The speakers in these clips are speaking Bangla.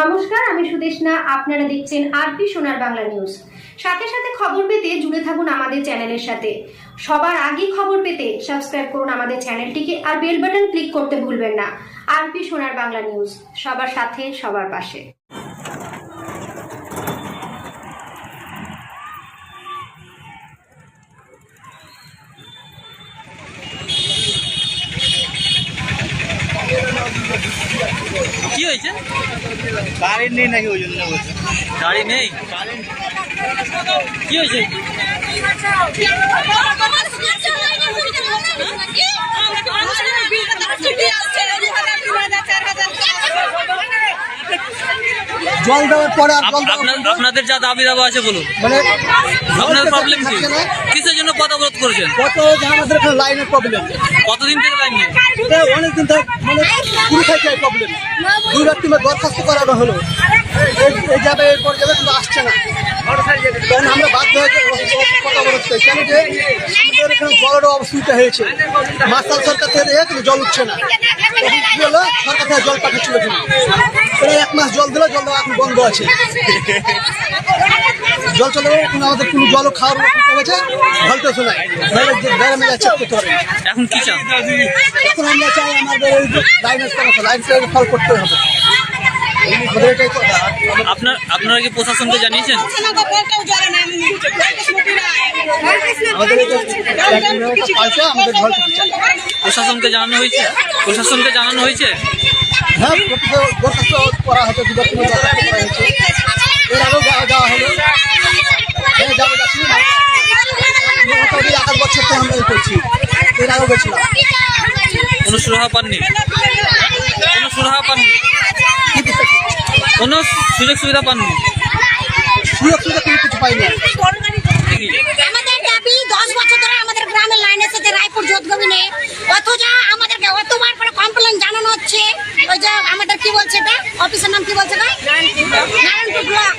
নমস্কার, আমি সুদেশনা, আপনারা দেখছেন আরপি সোনার বাংলা নিউজ। সাথে সাথে খবর পেতে জুড়ে থাকুন আমাদের চ্যানেলের সাথে। সবার আগে খবর পেতে সাবস্ক্রাইব করুন আমাদের চ্যানেলটিকে আর বেল বাটন ক্লিক করতে ভুলবেন না। আরপি সোনার বাংলা নিউজ, সবার সাথে, সবার পাশে। কি হয়েছে? কারেন্ট নেই নাকি ওই জন্য বলছে। গাড়ি নেই? কি হয়েছে? জল দেওয়ার পরে আপনাদের যা দাবি দাবা আছে বলুন। মানে আপনার প্রবলেম কি। কিসের জন্য পথ অবরোধ করেছেন? কত আমাদের এখানে লাইনের প্রবলেম কতদিন থেকে লাইন নেই? অনেক দিন ধরে মানে শুরু থেকে প্রবলেম দুই রাত্রি দরখাস্ত করানো হলো। এই- যাবে এরপর যাবে কিন্তু আসছে না। তখন আমরা বাধ্য হয়েছে কথা বলতে কেন যে আমাদের এখানে জলেরও অসুবিধা হয়েছে। মাস্টার সরকার থেকে জল উঠছে না। তখন কি হলো সরকার থেকে জল পাঠাচ্ছিল কিন্তু প্রায় এক মাস জল দিলে জল দেওয়া এখন বন্ধ আছে। জল চলে এখন আমাদের কোনো জলও খাওয়ার হয়েছে ভলটেজও নাই। বাইরে মেলে করতে হবে এখন কি চান? এখন আমরা চাই আমাদের সমস্যা লাইন ফল করতে হবে। আপনার আপনারা কি প্রশাসনকে জানিয়েছেন? প্রশাসনকে জানানো হয়েছে? প্রশাসনকে জানানো হয়েছে? হ্যাঁ করা হতো এর আগেও যাওয়া হলো। যাওয়া যাচ্ছি না মোটামুটি এক বছর তো আমরা করছি এর আগেও গেছিলাম কোনো সুরাহা পাননি? কোনো সুরাহা পাননি? কোনো সুযোগ সুবিধা পাননি। সুযোগ সুবিধা কোনো কিছু পাই না দেখি আমাদের দাবি দশ বছর ধরে আমাদের গ্রামের লাইন এসেছে রায়পুর যোধগবিনে অথচ আমাদেরকে অতবার করে কমপ্লেন জানানো হচ্ছে। ওই যে আমাদের কি বলছে এটা? অফিসের নাম কি বলছে না নারায়ণপুর ব্লক।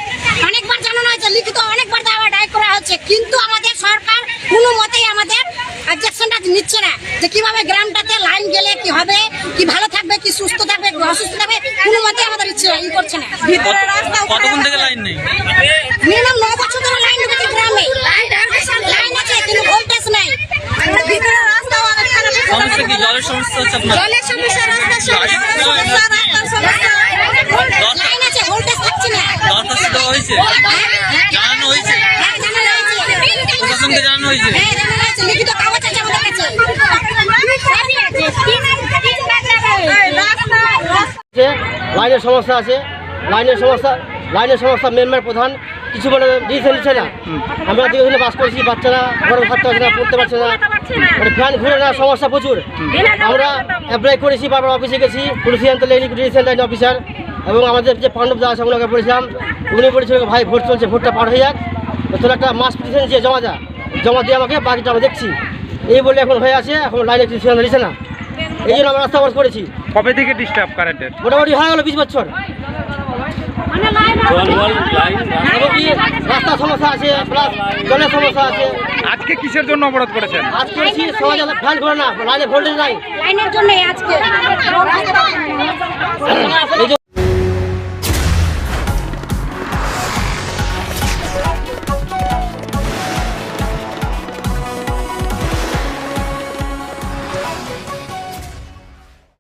অনেকবার জানানো হয়েছে লিখিত অনেকবার দাওয়া ডায় করা হচ্ছে। কিন্তু আমাদের সরকার কোনো মতেই আমাদের অবজেকশনটা নিচ্ছে না। যে কীভাবে গ্রামটাতে লাইন গেলে কি হবে কি ভালো থাকবে কি সুস্থ থাকবে অসুস্থ থাকবে কোনো মতেই আমাদের ইচ্ছে ই করছে না। কত- কতক্ষণ থেকে লাইন নেই? মিনিমাম ন বছর ধরে লাইন ঢুকেছে গ্রামে। লাইন আছে কিন্তু ভোল্টেজ নাই। ভিতরে রাস্তা অনেক খারাপ সমস্যা কি? জলের সমস্যা হচ্ছে আপনার? জলের সমস্যা রাস্তার সমস্যা রাস্তার সমস্যা। লাইন আছে ভোল্টেজ থাকছে না। দরখাস্ত দেওয়া হয়েছে? জানানো হয়েছে। হ্যাঁ, জানানো হয়েছে। প্রশাসনকে জানানো হয়েছে। হ্যাঁ, জানানো হয়েছে। লিখিত কাগজ আছে আমাদের কাছে। যে লাইনের সমস্যা আছে, লাইনের সমস্যা লাইনের সমস্যা মেম্বার প্রধান, কিছু মানে ডিসিশন নিচ্ছে না। আমরা দীর্ঘদিনে বাস করছি বাচ্চারা ঘরে থাকতে পারছে না, পড়তে পারছে না মানে ফ্যান ঘুরে না, সমস্যা প্রচুর। আমরা অ্যাপ্লাই করেছি, বারবার অফিসে গেছি কোনো সিদ্ধান্ত লেনি ডিসিশন লাইন অফিসার এবং আমাদের যে পাণ্ডব দা আছে, ওনাকে বলেছিলাম, উনি বলেছিল ভাই, ভোট চলছে, ভোটটা পার হয়ে যাক। তোর একটা মাস পিটিশন দিয়ে জমা যা জমা দিয়ে আমাকে বাকিটা আমরা দেখছি। এই বলে এখন হয়ে আছে, এখন লাইনে সিদ্ধান্ত নিচ্ছে না। এই জন্য আমরা রাস্তা করেছি। কবে থেকে ডিস্টার্ব কারেন্টের মোটামুটি হয়ে গেল বিশ বছর। রাস্তার সমস্যা আছে প্লাস জলের সমস্যা আছে। আজকে কিসের জন্য অবরোধ করেছেন? আজকে ফ্যান না লাইনে ভোল্টেজ নাই। লাইনের জন্য আজকে। এই যে